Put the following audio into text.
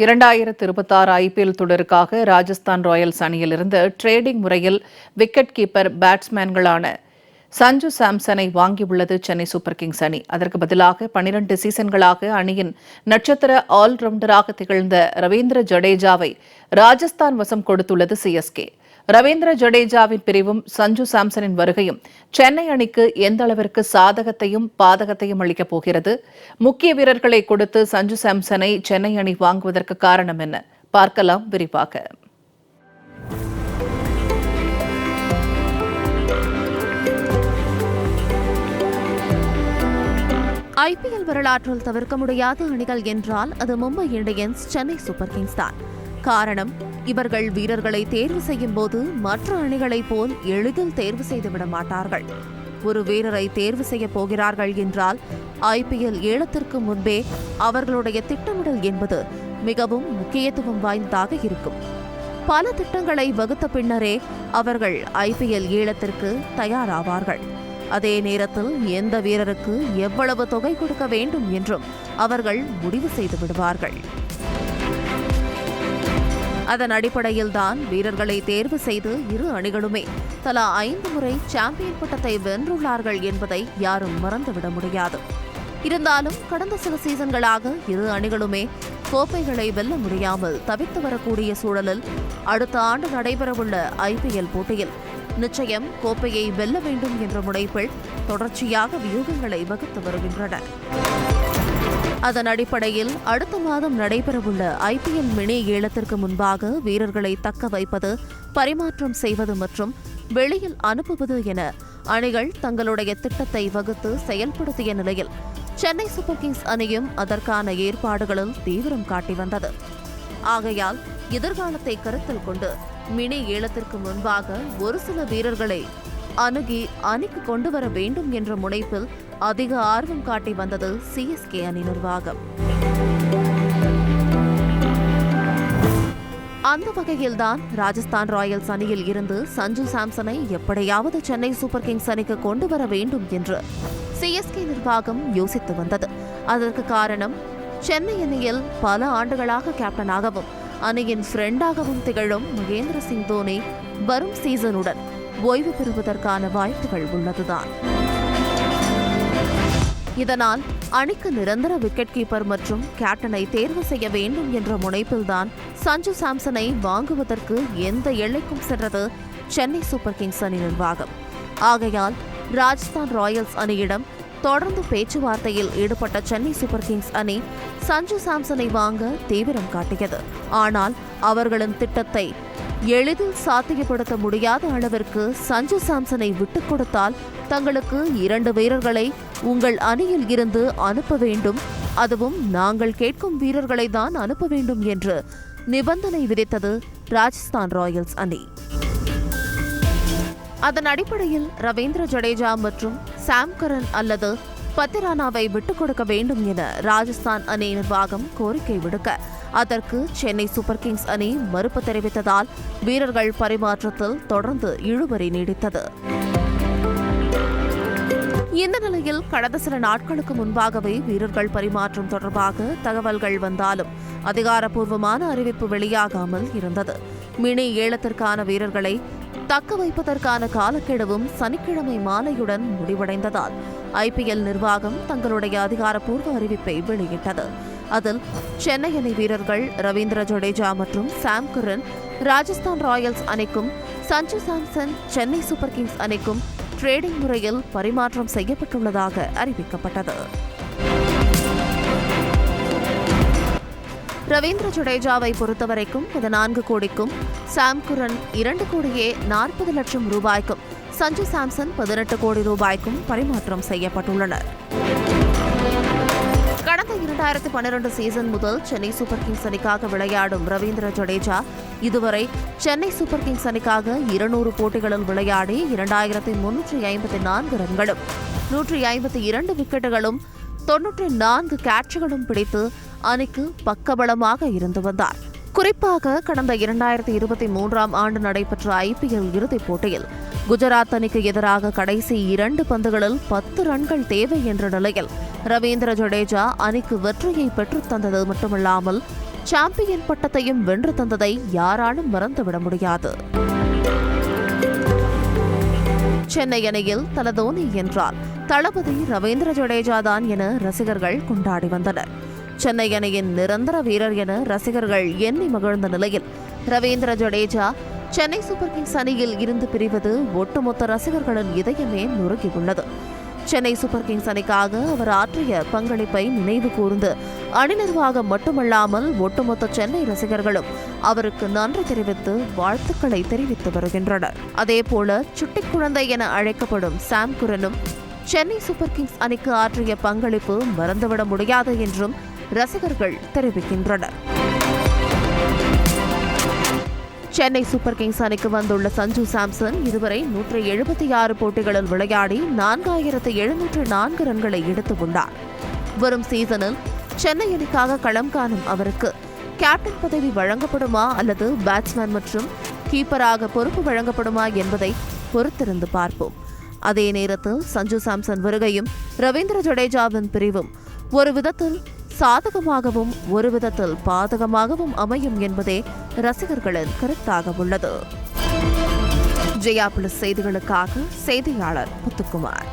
இரண்டாயிரத்து இருபத்தாறு ஐபிஎல் தொடருக்காக ராஜஸ்தான் ராயல்ஸ் அணியிலிருந்து ட்ரேடிங் முறையில் விக்கெட் கீப்பர் பேட்ஸ்மேன்களான சஞ்சு சாம்சனை வாங்கியுள்ளது சென்னை சூப்பர் கிங்ஸ் அணி. அதற்கு பதிலாக பனிரண்டு சீசன்களாக அணியின் நட்சத்திர ஆல்ரவுண்டராக திகழ்ந்த ரவீந்திர ஜடேஜாவை ராஜஸ்தான் வசம் கொடுத்துள்ளது சிஎஸ்கே ரவீந்திர ஜடேஜாவின் பிரிவும் சஞ்சு சாம்சனின் வருகையும் சென்னை அணிக்கு எந்த அளவிற்கு சாதகத்தையும் பாதகத்தையும் அளிக்கப் போகிறது? முக்கிய வீரர்களை கொடுத்து சஞ்சு சாம்சனை சென்னை அணி வாங்குவதற்கு காரணம் என்ன? பார்க்கலாம் விரிவாக. ஐபிஎல் வரலாற்றில் தவிர்க்க முடியாத அணிகள் என்றால் அது Mumbai Indians Chennai Super Kings தான். காரணம் இவர்கள் வீரர்களை தேர்வு செய்யும் போது மற்ற அணிகளைப் போல் எளிதில் தேர்வு செய்துவிட மாட்டார்கள். ஒரு வீரரை தேர்வு செய்ய போகிறார்கள் என்றால் ஐபிஎல் ஏலத்திற்கு முன்பே அவர்களுடைய திட்டமிடல் என்பது மிகவும் முக்கியத்துவம் வாய்ந்ததாக இருக்கும். பல திட்டங்களை வகுத்த பின்னரே அவர்கள் ஐபிஎல் ஏலத்திற்கு தயாராவார்கள். அதே நேரத்தில் எந்த வீரருக்கு எவ்வளவு தொகை கொடுக்க வேண்டும் என்றும் அவர்கள் முடிவு செய்து விடுவார்கள் அதன் அடிப்படையில்தான் வீரர்களை தேர்வு செய்து இரு அணிகளுமே தலா ஐந்து முறை சாம்பியன் பட்டத்தை வென்றுள்ளார்கள் என்பதை யாரும் மறந்துவிட முடியாது. இருந்தாலும் கடந்த சில சீசன்களாக இரு அணிகளுமே கோப்பைகளை வெல்ல முடியாமல் தவித்து வரக்கூடிய சூழலில் அடுத்த ஆண்டு நடைபெறவுள்ள ஐபிஎல் போட்டியில் நிச்சயம் கோப்பையை வெல்ல வேண்டும் என்ற முனைப்பில் தொடர்ச்சியாக வியூகங்களை வகுத்து வருகின்றனர். அதன் அடிப்படையில் அடுத்த மாதம் நடைபெறவுள்ள ஐபிஎல் மினி ஏலத்திற்கு முன்பாக வீரர்களை தக்க வைப்பது பரிமாற்றம் செய்வது மற்றும் வெளியில் அனுப்புவது என அணிகள் தங்களுடைய திட்டத்தை வகுத்து செயல்படுத்திய நிலையில் சென்னை சூப்பர் கிங்ஸ் அணியும் அதற்கான ஏற்பாடுகளில் தீவிரம் காட்டி வந்தது. ஆகையால் எதிர்காலத்தை கருத்தில் கொண்டு மினி ஏலத்திற்கு முன்பாக ஒரு சில வீரர்களை அணுகி அணிக்கு கொண்டு வர வேண்டும் என்ற முனைப்பில் அதிக ஆர்வம் காட்டி வந்தது சிஎஸ்கே அணி நிர்வாகம். அந்த வகையில்தான் ராஜஸ்தான் ராயல்ஸ் அணியில் இருந்து சஞ்சு சாம்சனை எப்படியாவது சென்னை சூப்பர் கிங்ஸ் அணிக்கு கொண்டு வர வேண்டும் என்று சிஎஸ்கே நிர்வாகம் யோசித்து வந்தது. அதற்கு காரணம் சென்னை அணியில் பல ஆண்டுகளாக கேப்டனாகவும் அணியின் ஃப்ரெண்டாகவும் திகழும் மகேந்திர சிங் தோனி வரும் சீசனுடன் ஓய்வு பெறுவதற்கான வாய்ப்புகள் உள்ளதுதான். இதனால் அணிக்கு நிரந்தர விக்கெட் கீப்பர் மற்றும் கேப்டனை தேர்வு செய்ய வேண்டும் என்ற முனைப்பில்தான் சஞ்சு சாம்சனை வாங்குவதற்கு எந்த எல்லைக்கும் சென்றது சென்னை சூப்பர் கிங்ஸ் அணி நிர்வாகம். ஆகையால் ராஜஸ்தான் ராயல்ஸ் அணியிடம் தொடர்ந்து பேச்சுவார்த்தையில் ஈடுபட்ட சென்னை சூப்பர் கிங்ஸ் அணி சஞ்சு சாம்சனை வாங்க தீவிரம் காட்டியது. ஆனால் அவர்களின் திட்டத்தை எளிதில் சாத்தியப்படுத்த முடியாத அளவிற்கு சஞ்சு சாம்சனை விட்டுக் கொடுத்தால் தங்களுக்கு இரண்டு வீரர்களை உங்கள் அணியில் இருந்து அனுப்ப வேண்டும். அதுவும் நாங்கள் கேட்கும் வீரர்களை தான் அனுப்ப வேண்டும் என்று நிபந்தனை விதித்தது ராஜஸ்தான் ராயல்ஸ் அணி. அதன் அடிப்படையில் ரவீந்திர ஜடேஜா மற்றும் சாம் கரன் அல்லது பத்திரானாவை விட்டுக் கொடுக்க வேண்டும் என ராஜஸ்தான் அணி நிர்வாகம் கோரிக்கை விடுக்க. அதற்கு சென்னை சூப்பர் கிங்ஸ் அணி மறுப்பு தெரிவித்ததால் வீரர்கள் பரிமாற்றத்தில் தொடர்ந்து இழுபறி நீடித்தது. இந்த நிலையில் கடந்த சில நாட்களுக்கு முன்பாகவே வீரர்கள் பரிமாற்றம் தொடர்பாக தகவல்கள் வந்தாலும் அதிகாரப்பூர்வமான அறிவிப்பு வெளியாகாமல் இருந்தது. மினி ஏலத்திற்கான வீரர்களை தக்க வைப்பதற்கான காலக்கெடுவும் சனிக்கிழமை மாலையுடன் முடிவடைந்ததால் ஐபிஎல் நிர்வாகம் தங்களுடைய அதிகாரப்பூர்வ அறிவிப்பை வெளியிட்டது. அதில் சென்னை அணி வீரர்கள் ரவீந்திர ஜடேஜா மற்றும் சாம் குரன் ராஜஸ்தான் ராயல்ஸ் அணிக்கும் சஞ்சு சாம்சன் சென்னை சூப்பர் கிங்ஸ் அணிக்கும் ட்ரேடிங் முறையில் பரிமாற்றம் செய்யப்பட்டுள்ளதாக அறிவிக்கப்பட்டது. ரவீந்திர ஜடேஜாவை பொறுத்தவரைக்கும் பதினான்கு கோடிக்கும் சாம் குரன் இரண்டு கோடியே நாற்பது லட்சம் ரூபாய்க்கும் சஞ்சு சாம்சன் பதினெட்டு கோடி ரூபாய்க்கும் பரிமாற்றம் செய்யப்பட்டுள்ளனர். கடந்த இரண்டாயிரத்தி பன்னிரண்டு சீசன் முதல் சென்னை சூப்பர் கிங்ஸ் அணிக்காக விளையாடும் ரவீந்திர ஜடேஜா இதுவரை சென்னை சூப்பர் கிங்ஸ் அணிக்காக இருநூறு போட்டிகளில் விளையாடி இரண்டாயிரத்தி முன்னூற்றி ஐம்பத்தி நான்கு ரன்களும் நூற்றி ஐம்பத்தி இரண்டு விக்கெட்டுகளும் தொன்னூற்றி நான்கு கேட்சுகளும் பிடித்து அணிக்கு பக்கபலமாக இருந்து வந்தார். குறிப்பாக கடந்த இரண்டாயிரத்தி இருபத்தி மூன்றாம் ஆண்டு நடைபெற்ற ஐபிஎல் இறுதிப் போட்டியில் குஜராத் அணிக்கு எதிராக கடைசி இரண்டு பந்துகளில் பத்து ரன்கள் தேவை என்ற நிலையில் ரவீந்திர ஜடேஜா அணிக்கு வெற்றியை பெற்றுத் தந்தது மட்டுமல்லாமல் சாம்பியன் பட்டத்தையும் வென்று தந்ததை யாராலும் மறந்துவிட முடியாது. சென்னை அணியில் தலதோனி என்றால் தளபதி ரவீந்திர ஜடேஜா தான் என ரசிகர்கள் கொண்டாடி வந்தனர். சென்னை அணியின் நிரந்தர வீரர் என ரசிகர்கள் எண்ணி மகிழ்ந்த நிலையில் ரவீந்திர ஜடேஜா சென்னை சூப்பர் கிங்ஸ் அணியில் இருந்து பிரிவது ஒட்டுமொத்த ரசிகர்களின் இதயமே நொறுக்கியுள்ளது சென்னை சூப்பர் கிங்ஸ் அணிக்காக அவர் ஆற்றிய பங்களிப்பை நினைவு கூர்ந்து அணி நிர்வாகம் மட்டுமல்லாமல் ஒட்டுமொத்த சென்னை ரசிகர்களும் அவருக்கு நன்றி தெரிவித்து வாழ்த்துக்களை தெரிவித்து வருகின்றனர். அதேபோல சுட்டி குழந்தை என அழைக்கப்படும் சாம் குரனும் சென்னை சூப்பர் கிங்ஸ் அணிக்கு ஆற்றிய பங்களிப்பு மறந்துவிட முடியாது என்றும் ரசிகர்கள் தெரிவிக்கின்றனர். சென்னை சூப்பர் கிங்ஸ் அணிக்கு வந்துள்ள சஞ்சு சாம்சன் இதுவரை நூற்றி எழுபத்தி ஆறு போட்டிகளில் விளையாடி நான்காயிரத்து எழுநூற்று நான்கு ரன்களை எடுத்து உள்ளார் வரும் சீசனில் சென்னை அணிக்காக களம் காணும் அவருக்கு கேப்டன் பதவி வழங்கப்படுமா அல்லது பேட்ஸ்மேன் மற்றும் கீப்பராக பொறுப்பு வழங்கப்படுமா என்பதை பொறுத்திருந்து பார்ப்போம். அதே நேரத்தில் சஞ்சு சாம்சன் வருகையும் ரவீந்திர ஜடேஜாவின் பிரிவும் ஒரு விதத்தில் சாதகமாகவும் ஒரு விதத்தில் பாதகமாகவும் அமையும் என்பதே ரசிகர்களின் கருத்தாக உள்ளது. ஜெயா பிளஸ் செய்திகளுக்காக செய்தியாளர் முத்துக்குமார்.